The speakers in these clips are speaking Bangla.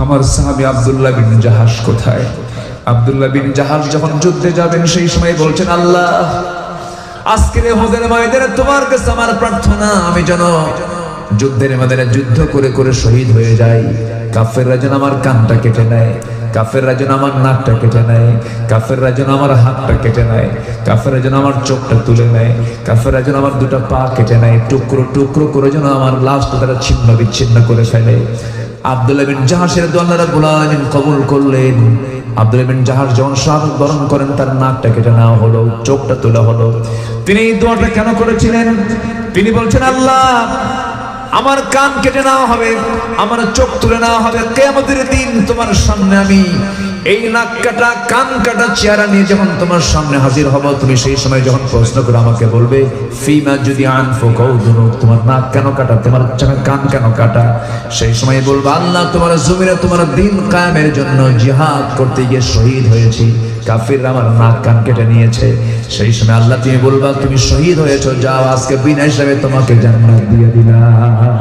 আমার সাহাবি আব্দুল্লাহ বিন জাহাজ কোথায়? আব্দুল্লাহ বিন জাহাজ যখন যুদ্ধে যাবেন, সেই সময় বলছেন, আল্লাহ, আজকের হোদের ময়দানে তোমার কাছে আমার প্রার্থনা। আমি যেন যুদ্ধের ময়দানে যুদ্ধ করে করে শহীদ হয়ে যাই। কাফেররা যেন আমার কানটা কেটে নেয়। কাফেররা যেন আমার নাকটা কেটে নেয়। কাফেররা যেন আমার হাতটা কেটে নেয়। কাফেররা যেন আমার চোখটা তুলে নেয়। কাফেররা যেন আমার দুটা পা কেটে নেয়। টুকরো টুকরো করে যেন আমার লাশটা তারা ছিন্ন বিচ্ছিন্ন করে ফেলে। আব্দুল্লাহ বিন জাহাসের দোয়াল্লা রাব্বুল আলামিন কবুল করলেন। আব্দুল্লাহ বিন জাহাজ যখন শাহাদত বরণ করেন, তার নাকটা কেটে নেওয়া হলো, চোখটা তোলা হলো। তিনি এই দোয়াটা কেন করেছিলেন? তিনি বলছেন, আল্লাহ, আমার কান কেটে নেওয়া হবে, আমার চোখ তুলে নেওয়া হবে। কেমন দিন তোমার সামনে আমি এই নাক কাটা, কান কাটা চেহারা নিয়ে যখন তোমার সামনে হাজির হব, তুমি সেই সময় যখন প্রশ্ন করে আমাকে বলবে, ফিমা যদি আন ফোকাও তোমার নাক কেন কাটা, তোমার কান কেন কাটা? সেই সময় বলব, আল্লাহ তোমার জমিনে তোমার দিন কায়েমের জন্য জিহাদ করতে গিয়ে শহীদ হয়েছি। কাফির আমার নাক কান কেটে নিয়েছে। সেই সময় আল্লাহ তুমি বলবা, তুমি শহীদ হয়েছো, যাও, আজকে বিনা হিসাবে তোমাকে জান্নাত দিয়ে দিলাম।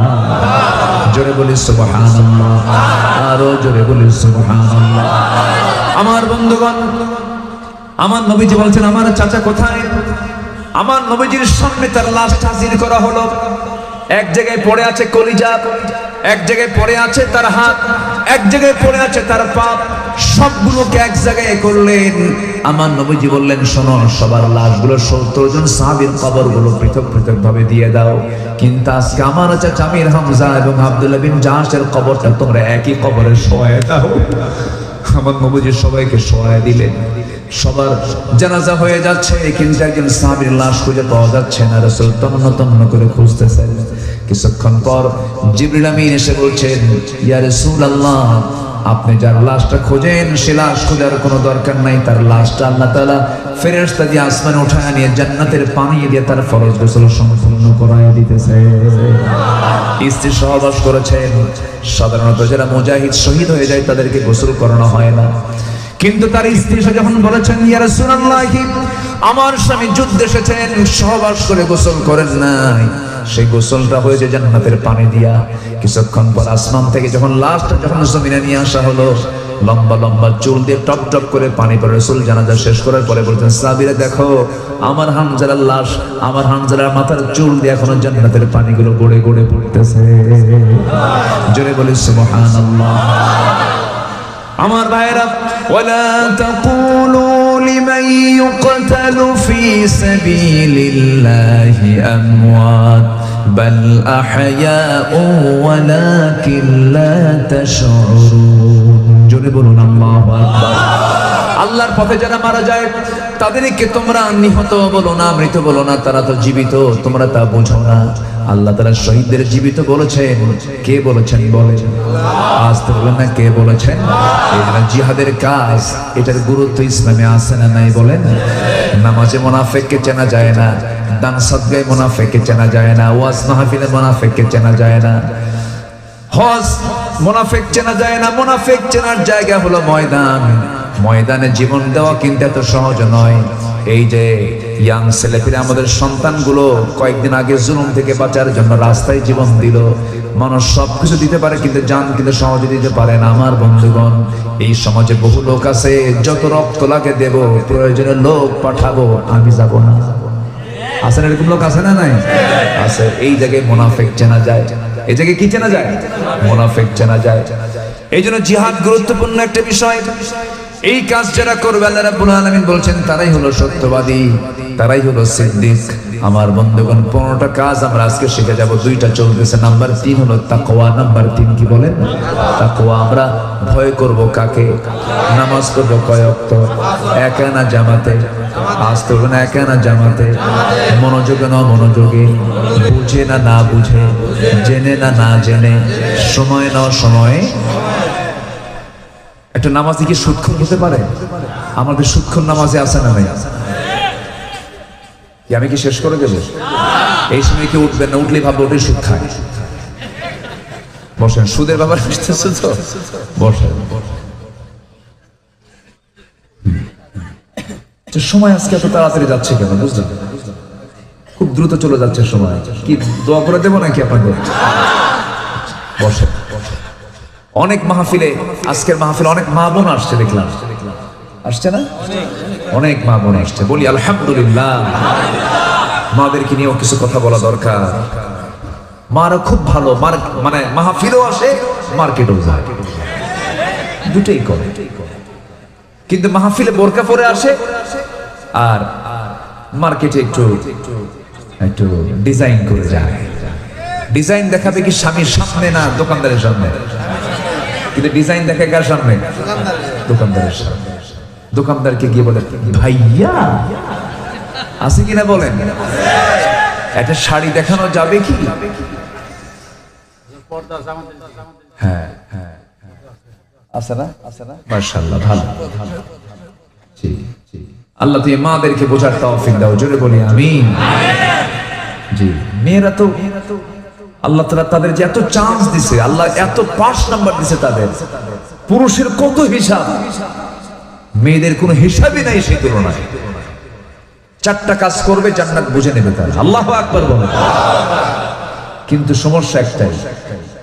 জোরে বলি সুবহানাল্লাহ। আরও জোরে বলি সুবহানাল্লাহ। আমার বন্ধুগণ, আমার নবীজি বলছেন, আমার চাচা কোথায়? আমার নবীজির সামনে তার লাশ হাজির করা হলো। এক জায়গায় পড়ে আছে কলিজা, এক জায়গায় পড়ে আছে তার হাত, এক জায়গায় পড়ে আছে তার পাপ। সবগুলোকে এক জায়গায় করলেন। আমার নবীজি বললেন, শোনো, সবার লাশগুলো সত্তর জন সাহাবীর কবরগুলো পৃথক পৃথক ভাবে দিয়ে দাও। কিন্তু আজকে আমার চাচা আমির হামজা এবং আব্দুল্লাহ বিন জাহাসের কবরটা তোমরা একই কবরে শোয়া দাও। আমার নবীজি সবাইকে সহায় দিলেন। সবার জানাজা হয়ে যাচ্ছে, কিন্তু একজন সাহাবীর লাশ খুঁজে পাওয়া যাচ্ছে না। রাসূল তন্ন তন্ন করে খুঁজতেছেন। কিছুক্ষণ পর জিবরিল আমিন এসে বলছেন, ইয়া রাসূলুল্লাহ আপনি যার লাশটা খোঁজেন, সে লাশ খোঁজার কোনো দরকার নাই, তার লাশটা আল্লাহ তাআলা ফেরেশতা দিয়ে আসমানে উঠায় নিয়ে জান্নাতের পানি দিয়ে তার ফরজ গোসল সম্পূর্ণ করায় দিতেছে। স্ত্রী সহবাস করেছেন সাধারণত যারা মুজাহিদ শহীদ হয়ে যায়, তাদেরকে গোসল করানো হয় না। কিন্তু তার স্ত্রী যখন বলেছেন, ইয়া রাসূলুল্লাহ আমার স্বামী যুদ্ধ এসেছেন, সহবাস করে গোসল করেন নাই। সেই গোসলটা হয়েছে জান্নাতের পানি দিয়া। কিছুক্ষণ পর আসমান থেকে যখন লাস্টটা যখন জমিনে নিয়ে আসা হলো, লম্বা লম্বা চুল দিয়ে টপ টপ করে পানি পরে রসুল জানাজা শেষ করার পরে বলছেন সাবিরা, দেখো, আমার হানজালার লাশ, আমার হানজালার মাথার চুল দিয়ে এখনও জান্নাতের পানিগুলো গড়ে গড়ে পড়তেছে। জোরে বলি, সুবহানাল্লাহ। আমার ভাইরা ওয়ালা তাকুলু লিমান ইউকতালু ফি সাবিলিল্লাহি আমওয়াত বাল আহয়াউ ওয়ালাকিন লা তাশউরুন জোরে বলুন আল্লাহু আকবার আল্লাহর পথে যারা মারা যায়, তাদেরকে তোমরা নিহত বলো না, মৃত বলো না, তারা তো জীবিত, তোমরা তা বোঝো না। আল্লাহ তারা শহীদদের জীবিত বলেছেন। কে বলেছেন বলেন? আজ তো বলেন না কে বলেছেন? জিহাদের কাজ, এটার গুরুত্ব ইসলামে আছে না নাই বলেন? নামাজে মোনাফেককে চেনা যায় না, দান সদ্গায় মোনাফেককে চেনা যায় না, ওয়াজ মাহফিলে মোনাফেককে চেনা যায় না। হজ মোনাফেক চেনা যায় না, মোনাফেক চেনার জায়গা হলো ময়দান। ময়দানে জীবন দেওয়া কিন্তু এত সহজ নয়। এই যে ইয়াং ছেলেপেলে আমাদের সন্তানগুলো কয়েকদিন আগে জুলুম থেকে বাঁচার জন্য রাস্তায় জীবন দিল। মানুষ সবকিছু দিতে পারে কিন্তু যান কিন্তু সহজে দিতে পারে না। আমার বন্ধুগণ, এই সমাজে বহু লোক আছে, যত রক্ত লাগে দেব, প্রয়োজনে লোক পাঠাবো, আমি যাব না। আছে না এরকম লোক আছে না নাই? আছে, এই জায়গায় মোনাফেক চেনা যায়। এই জায়গায় কি চেনা যায়? মোনাফেক চেনা যায়। এই জন্য জিহাদ গুরুত্বপূর্ণ একটা বিষয়। এই কাজ যারা করবে, আল্লাহ রাব্বুল আলামিন বলছেন, তারাই হলো সত্যবাদী, তারাই হলো সিদ্দিক। আমার বন্ধুগণ, পনেরোটা কাজ আমরা আজকে শিখে যাব, দুইটা চলতেছে। নাম্বার তিন হলো তাকওয়া, নাম্বার তিন কি বলেন? তাকওয়া, আমরা ভয় করব কাকে? নামাজ করব কয়ক্ত একা না জামাতে? আজ তো না একা না জামাতে? মনোযোগে না মনোযোগে? বুঝে না না বুঝে? জেনে না না জেনে? সময় না সময়ে? একটা নামাজি কি সুৎক্ষণ হতে পারে? আমাদের সুৎক্ষণ নামাজে আছে না নাই? আমি কি শেষ করে দেবো? এই সময় কি উঠবেন না, উঠলেই ভাববো ওটাই সুদ বসেন, সুদের ব্যাপার আসতেছে তো? বসেন। সময় আজকে এত তাড়াতাড়ি যাচ্ছে কেন, বুঝলেন? খুব দ্রুত চলে যাচ্ছে সময়। কি, দোয়া করে দেবো নাকি আপনাদের বসেন। অনেক মাহফিলে, আজকের মাহফিলে অনেক মা বোন আসছে দেখলাম। আসছে না? অনেক মা বোন আসছে। বলি, আলহামদুলিল্লাহ। মাদেরকে নিয়েও কিছু কথা বলা দরকার। মারা খুব ভালো। মার মানে মাহফিলও আসে, মার্কেটও যায়। দুটোই করে। কিন্তু মাহফিলে বোরকা পরে আসে, আর মার্কেটে একটু একটু ডিজাইন করে যায়। ডিজাইন দেখাবে কি স্বামীর সামনে না দোকানদারের সামনে? কিন্তু ডিজাইন দেখায় কার সামনে? দোকানদারের সামনে। দোকানদারকে গিয়ে বলে ভাইয়া, আছে কিনা বলেন? একটা শাড়ি দেখানো যাবে কি? হ্যাঁ হ্যাঁ মাশাআল্লাহ, ভালো। আল্লাহ তুমি মাদেরকে বোঝার দাও, জোরে বলি, আমিন। জি মেয়েরা তো মেয়েরা তো আল্লাহ তাআলা তাদের যে এত চান্স দিছে, আল্লাহ এত পাস নাম্বার দিছে তাদের। পুরুষের কত হিসাব? মেয়েদের কোনো হিসাবই নাই সেই তুলনায়। চারটা কাজ করবে, জান্নাত বুঝে নেবে তারা। আল্লাহ আকবার বলে কিন্তু সমস্যা একটাই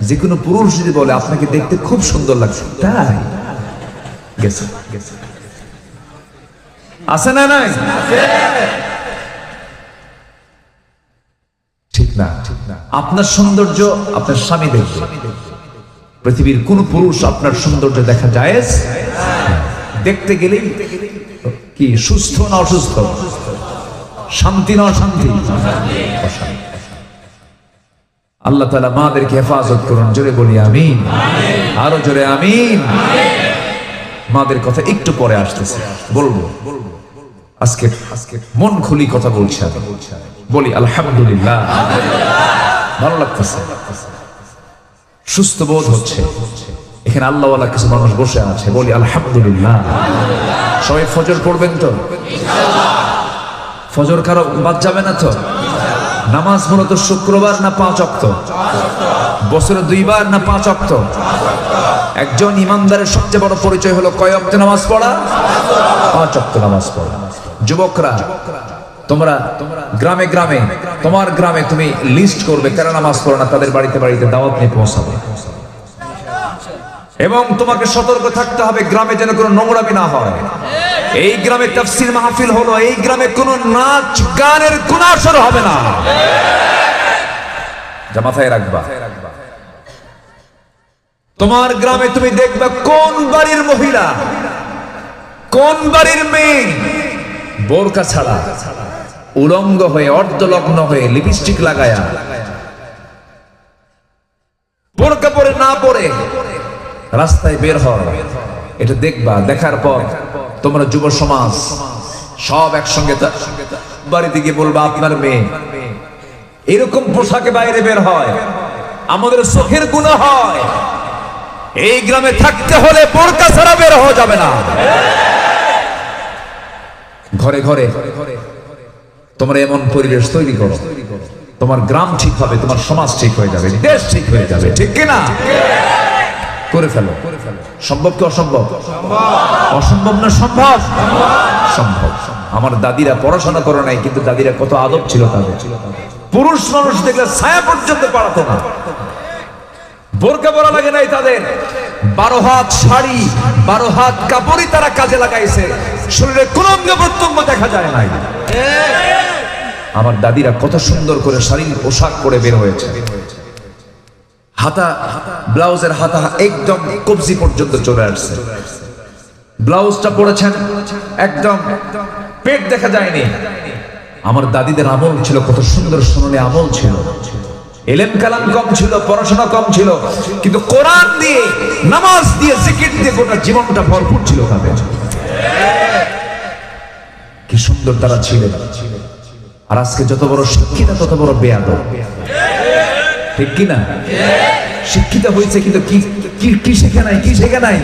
যে কোনো পুরুষ যদি বলে, আপনাকে দেখতে খুব সুন্দর লাগছে। তাই। গেছে। আছে না নাই ঠিক না ঠিক না আপনার সৌন্দর্য আপনার স্বামী দেখবে। পৃথিবীর কোন পুরুষ আপনার সৌন্দর্য দেখা যায়? দেখতে গেলেই কি সুস্থ না অসুস্থ? শান্তি না অশান্তি। আল্লাহ তালা মাদেরকে হেফাজত করুন। জোরে বলি আমিন। আরও জোরে আমিন। মাদের কথা একটু পরে আসতেছে। বলব। আজকে আজকে মন খুলি কথা বলছি আমি। বলি আলহামদুলিল্লাহ। ভালো লাগতেছে। সুস্থ বোধ হচ্ছে। এখানে আল্লাহওয়ালা কিছু মানুষ বসে আছে, বলি আলহামদুলিল্লাহ। সবাই ফজর পড়বেন তো? ফজর কারও বাদ যাবে না তো? নামাজ মূলত শুক্রবার না পাঁচ অক্ত? বছরে দুইবার না পাঁচ অক্ত? একজন ইমানদারের সবচেয়ে বড় পরিচয় হলো কয় অক্ত নামাজ পড়া? পাঁচ অক্ত নামাজ পড়া। যুবকরা তোমরা গ্রামে গ্রামে, তোমার গ্রামে তুমি লিস্ট করবে কারা নামাজ পড়ো না, তাদের বাড়িতে বাড়িতে দাওয়াত নিয়ে পৌঁছাবে। এবং তোমাকে সতর্ক থাকতে হবে, গ্রামে যেন কোনো নোংরামি না হয়। এই গ্রামে তাফসির মাহফিল হলো, এই গ্রামে কোনো নাচ গানের কোন আসর হবে না। যা মাথায় রাখবা। তোমার গ্রামে তুমি দেখবা কোন বাড়ির মহিলা, কোন বাড়ির মেয়ে বোরকা ছাড়া, উলঙ্গ হয়ে, অর্ধলগ্ন হয়ে লিপস্টিক লাগায়া। বোরকা পরে না পরে রাস্তায় বের হয় এটা দেখবা, দেখার পর তোমরা যুব সমাজ, সব একসঙ্গে বাড়িতে গিয়ে বলবা, আপনার মেয়ে। এরকম পোশাকে বাইরে বের হয়, আমাদের চোখের গুণ হয়। এই গ্রামে থাকতে হলে বোরকা ছাড়া বের হওয়া যাবে না। ঘরে ঘরে তোমরা এমন পরিবেশ তৈরি করো। তোমার গ্রাম ঠিক হবে, তোমার সমাজ ঠিক হয়ে যাবে, দেশ ঠিক হয়ে যাবে, ঠিক কিনা করে ফেলো। সম্ভব কি অসম্ভব? অসম্ভব না সম্ভব? সম্ভব। আমার দাদিরা পড়াশোনা করে নাই, কিন্তু দাদিরা কত আদব ছিল তাদের। পুরুষ মানুষ দেখলে ছায়া পর্যন্ত পারাতো না। বোরকা পরা লাগে নাই তাদের। বারো হাত শাড়ি, বারো হাত কাপড়ই তারা কাজে লাগাইছে। শরীরে কোন অঙ্গ প্রত্যঙ্গ দেখা যায় নাই। আমার দাদিরা কত সুন্দর করে শাড়ি পোশাক পরে বের হয়েছে। হাতা, ব্লাউজের হাতা একদম কবজি পর্যন্ত চলে আসছে। ব্লাউজটা পরেছেন, একদম পেট দেখা যায়নি। আমার দাদিদের আমল ছিল, কত সুন্দর সোনালি আমল ছিল। এলেম কালাম কম ছিল, পড়াশোনা কম ছিল, কিন্তু কোরআন দিয়ে, নামাজ দিয়ে, জিকির দিয়ে গোটা জীবনটা ভরপুর ছিল তাদের। কি সুন্দর তারা ছিলেন। আর আজকে যত বড় শিক্ষিত, তত বড় বেয়াদ ঠিক কি না? শিক্ষিত হয়েছে কিন্তু কি কি- শেখে নাই? কি শেখে নাই।